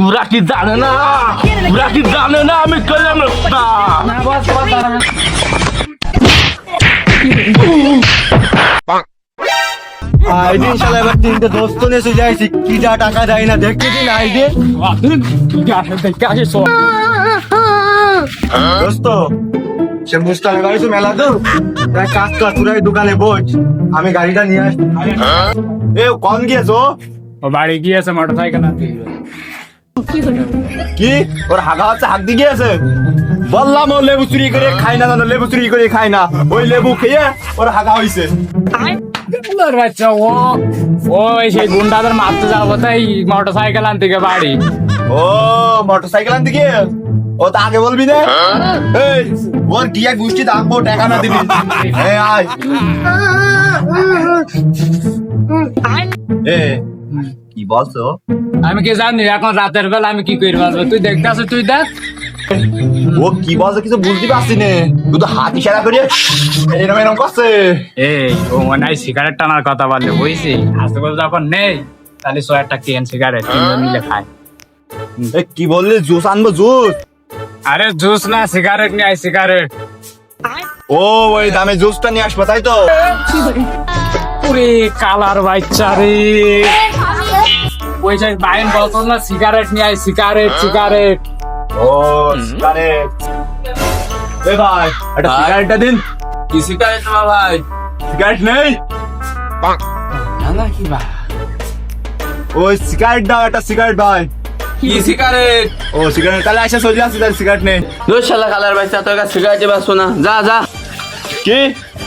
ওরা কি জানে না ওরা কি জানে না আমি করলাম আইডিন শালা এবার তিনটে দোস্ত নিয়ে চলে আইছি কি যা টাকা দেয় না দেখতে দিন আইডিন দোস্ত সে মুস্তানে বাড়িতে মেলা তো তাই কাজ কর তোরা দোকানে বস আমি গাড়িটা নিয়ে আসছি। এ কম গিয়েছো? বাড়ি গিয়েছে মোটর সাইকেল আনতে কি? ওর হাগা হচ্ছে হাত দিকে আছে? বললাম ও লেবু চুরি করে খাই না লেবু চুরি করে খাই না। ওই লেবু খেয়ে ওর হাগা হইছে। বাচ্চা ও ও সেই গুন্ডাদের মারতে যাব তাই মোটর সাইকেল আনতে গিয়ে বাড়ি। ও মোটর সাইকেল আনতে গিয়ে? ও তো আগে বলবি না। এই ওর গিয়া গুষ্টি দামবো টাকা না দিবি? এ আয়। এ কি বলছো? আমি কি জানি এখন রাতের বেলা আমি কি করে বাঁচবো তুই দেখতে আসো তুই দেখ। ও কি বলছো কিছু বুঝতে পারছি না। তুই তো হাত ইশারা করে এরকম এরকম করছে। এই ও মনে হয় সিগারেট টানার কথা বললে বুঝছি? আসতে বলতে যখন নেই তাহলে সো একটা কেন সিগারেট তিনজন মিলে খায়। কি বললি? জুস আনব জুস? আরে জুস না সিগারেট নিয়ে আয় সিগারেট ও ওই দামে জুসটা নিয়ে আসব তাই তো? পুরে কালার বাচ্চা রে। ওই যে বাইন বলতো না সিগারেট নিয়ে আয় সিগারেট সিগারেট ও সিগারেট এ ভাই একটা সিগারেটটা দিন। কি মা ভাই? সিগারেট নেই? না কি বা ওই সিগারেট দাও একটা সিগারেট ভাই। কি সিগারেট ও সিগারেট তাহলে আসে চলে আসছি তাহলে সিগারেট নেই। দোষ শালা কালার তোর কাছে সিগারেট বাসো না যা যা। কি?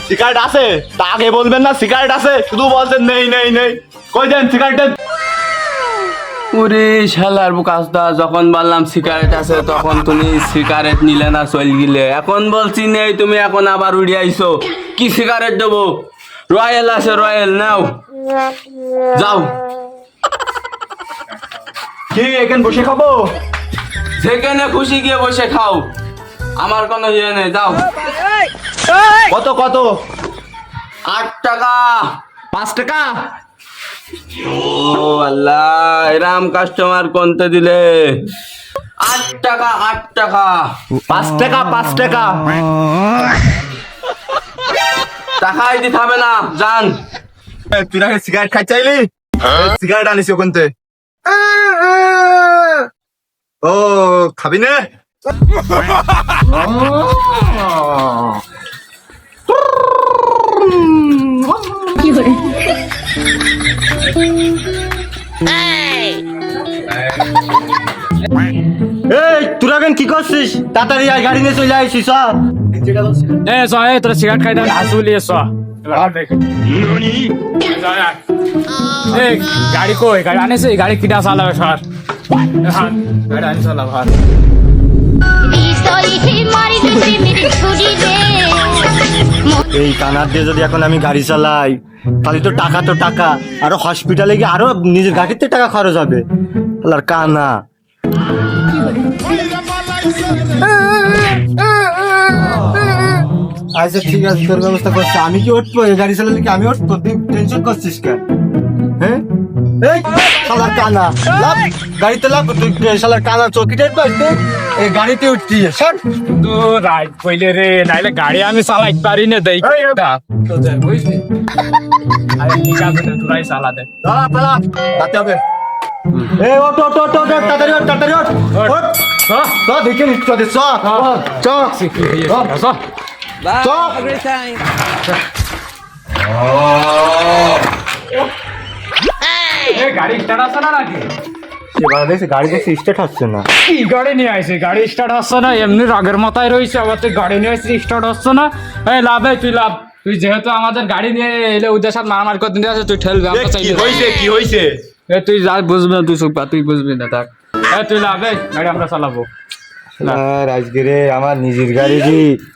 সিগারেট আছে? তা আগে বলবেন না সিগারেট আছে। শুধু বলছেন নেই নেই নেই। কই দেন সিগারেট ওরে শালার বুকাসদা যখন বললাম সিগারেট আছে তখন তুমি সিগারেট নিলে না চল গিলে। এখন বলছি নেই তুমি এখন আবার উড়ে আইছো। কি সিগারেট দেবো? রয়্যাল আছে রয়্যাল নাও। যাও। কি এখানে বসে খাব? যেখানে খুশি গিয়ে বসে খাও। আমার কোনো ইয়ে নেই যাও। কত কত? আট টাকা। পাঁচ টাকা? ও আল্লাহ এরাম কাস্টমার কোনতে দিলে? আট টাকা আট টাকা। পাঁচ টাকা পাঁচ টাকা। টাকাই দিতে হবে না এ, তুই নাকি সিগারেট খাই চাইলি? সিগারেট আনিস ওখানতে। ও খাবি না? এই তোরা কেন কি করছিস? তাড়াতাড়ি আয় গাড়ি নিয়ে চলে আইসিস সব এ চ এ তোরা সিগারেট খাই দেবেন হাসু লিয়ে চ। গাড়ি কই? গাড়ি আনিস এই গাড়ি কিটা চালাবে সর। হ্যাঁ, গাড়ি আনি চালাবে এই কানার দিয়ে যদি এখন আমি গাড়ি চালাই, তাহলে তো টাকা তো টাকা। আরও হসপিটালে গিয়ে আরও নিজের গাড়িতে টাকা খরচ হবে। আর কানা। আচ্ছা ঠিক আছে, তোর ব্যবস্থা করছি। আমি কি উঠবো? গাড়ি চালালে কি আমি উঠবো? তুই টেনশন করছিস কেন? এই শালার কানা। লাভ গাড়িতে লাভ তুই শালার কানা চকিটাই পাইতে এই গাড়িতে উঠতি সর। তো রাইট কইলে রে নাইলে গাড়ি আমি চালাই পারি না দেই। তো যাই বুঝলি? আরে ঠিক আছে না চালা দে। দাঁড়া দাঁড়া রাতে হবে। এই ওট ওট ওট ওট তাড়াতাড়ি ওট তাড়াতাড়ি ওট ওট চ দেখে নিচ্ছ চ চ চ শিখি হয়ে চ চ এ গাড়ি স্টার্ট আছে না নাকি? এবার দেখছি গাড়ি দেখছি স্টার্ট হচ্ছে না। কি গাড়ি নিয়ে আইছে? গাড়ি স্টার্ট হচ্ছে না এমনি রাগের মাথায় রয়েছে আবার তুই গাড়ি নিয়ে স্টার্ট হচ্ছে না। এই লাভ তুই লাভ। তুই যেহেতু আমাদের গাড়ি নিয়ে এলে ওদের সাথে মারামারি করতে দিয়ে আছে তুই ঠেলবি আমরা কি হইছে কি হইছে? এ তুই যা বুঝবি না তুই তুই বুঝবি না থাক। এ তুই লাভে গাড়ি আমরা চালাবো। আর আজকে রে আমার নিজের গাড়ি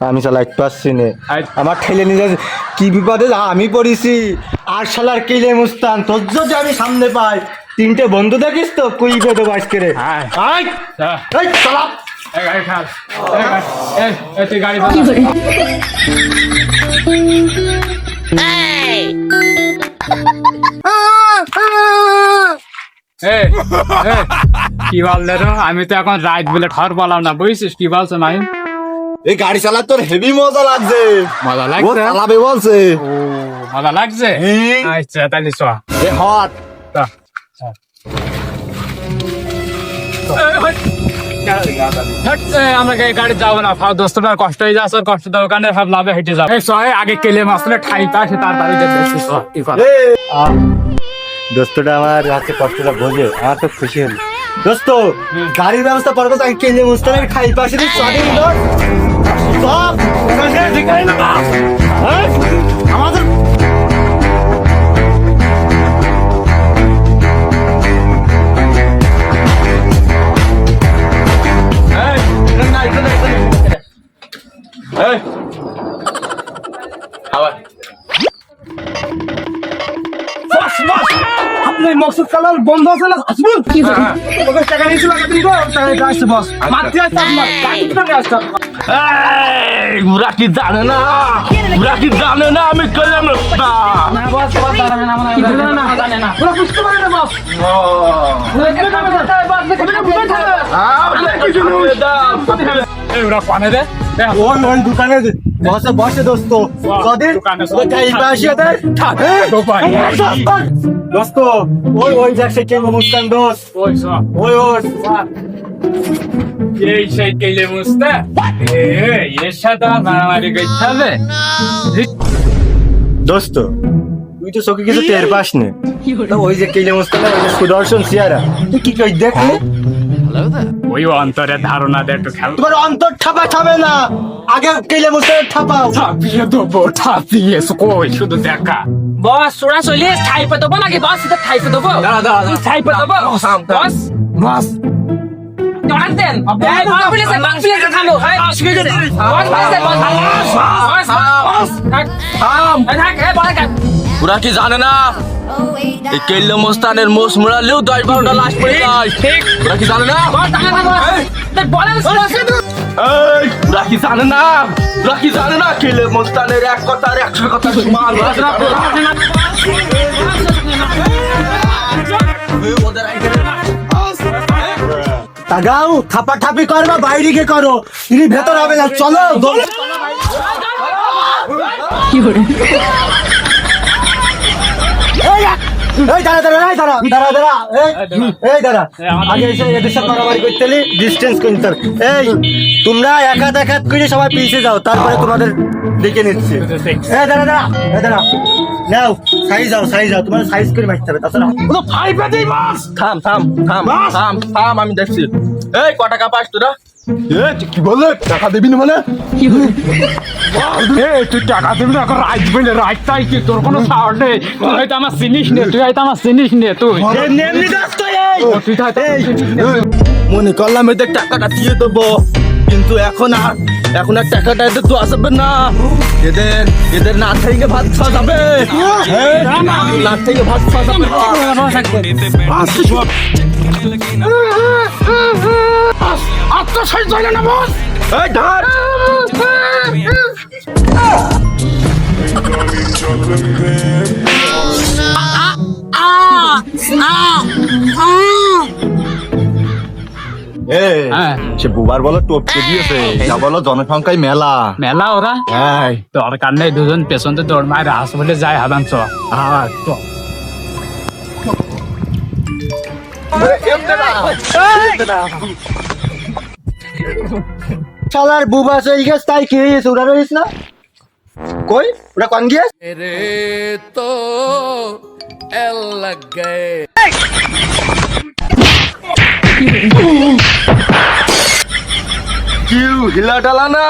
আমি চালাইতে পারছি না। আমার ঠেলে নিয়ে কি বিপদে আমি পড়েছি। আর শালার কিলে মুস্তান তোর যদি আমি সামনে পাই তিনটে বন্ধু দেখিস তো কুই বেদো আজকে রে? আয়। আয় যা, এই চালা গাড়ি খাল এ কি আমি তো এখন রাইট বলে ঠর বললাম না বুঝছিস? কি বলছে মাহিম? এই গাড়ি চালার তোর হেভি মজা লাগছে। মজা ও লাগছে চালাবে বলছে। ও মজা লাগছে? আচ্ছা তাহলে চ। এ হট। আমরা গাড়ি যাব না ফাও দোস্তটার কষ্ট হয়ে যাচ্ছে কষ্ট দেওয়ার কারণে ভাব লাভে হেঁটে যাব। এই সয় আগে কেলে মাসলে ঠাই পাশে তার বাড়িতে? দোস্তটা আমার কষ্টটা বোঝে আমার তো খুশি হল। দোস্ত গাড়ির ব্যবস্থা পরে কথা আমি কেলে মুস্তানের খাই পাশে? আমাদের এই, এখানে না, আপনার মকসুদ কালার বন্ধ আছে না? আসবুন ওকে টাকা নিয়েছিল আগে দিন টাকা আসছে বস। মারতে আসছে আপনার টাকা আসছে ওরা কি জানে না? ওরা কি জানে না? আমি করলাম না। ওরা বুঝতে পারে না বস। ওরা কানে দে। ওই ওই দোকানে বসে বসে দোস্ত। কদিন? দেয় দোকানে। দোস্ত ওই ওই যাক সে কেমন মুস্তান দোস্ত। ওই ওই ওই। এই সেই কেলে মুস্তা এ, এর সাথে মারামারি করতে হবে। দোস্ত তুই তো চোখে কিছু টের পাস নে ওই যে কেলে মুস্তান ওই যে সুদর্শন সিয়ারা। তুই কি কই দেখলি? ওই অন্তরের ধারণা দে একটু খেল তোমার অন্তর ঠাপা খাবে না আগে কেলে মুস্তানের ঠাপাও থাপিয়ে দেবো থাপিয়ে কই শুধু দেখা বস ওরা চলে ঠাইপে দেবো নাকি বস এটা ঠাইপে দেবো ঠাইপে দেবো বস মাস দেন বস থাক ওরা কি জানে না এই কেল্লে মোস্তানের মোষ মুড়ালেও দশ বারোটা লাশ পড়ে যায়। ওরা কি জানে না? ওরা কি জানে না? ওরা কি জানে না? কেলে মোস্তানের এক কথা আর একশো কথা সমান। কি তাগাও থাপা থাপি করবা বাইরে গিয়ে করো। তিনি ভেতর হবে না চলো দৌড়। এই, এই দাঁড়া দাঁড়া এই দাঁড়া দাঁড়া দাঁড়া এই, দাঁড়া। আগে এসে এদের সাথে মারামারি করতে ডিস্টেন্স। এই তোমরা এক হাত এক হাত করে সবাই পিছিয়ে যাও তারপরে তোমাদের ডেকে নিচ্ছে। এই দাঁড়া দাঁড়া এই দাঁড়া। নাও সাইজ যাও সাইজ যাও তোমার সাইজ করে মারতে হবে তাছাড়া থাম থাম থাম থাম থাম আমি দেখছি। এই ক টাকা পাস তোরা? কি বললে টাকা দিবি না মানে তুই টাকা দিবি না এখন রাইট বলে কি তোর কোনো নেই তুই হয়তো আমার চিনিস নে তুই হয়তো আমার চিনিস নে তুই মনে করলাম এদের টাকাটা দিয়ে দেবো কিন্তু এখন আর এখন আর টাকাটা এদের তো আসবে না এদের এদের না থেকে ভাত খাওয়া যাবে হ্যাঁ, না থেকে ভাত খাওয়া যাবে আচ্ছা সেই চলে না বস এই ধার হ্যাঁ সে বুবার বলো টপকে দিয়েছে যা বলো জনসংখ্যায় মেলা মেলা ওরা হ্যাঁ দরকার নেই দুজন পেছনতে দৌড় মারে হাসপাতালে যায় হাবান চ হ্যাঁ চ শালার বুবা সেই গেছ তাই কি হয়েছে? ওরা রয়েছ না? কই? ওরা কন গিয়েছ? কিউ হিলা ডালা না।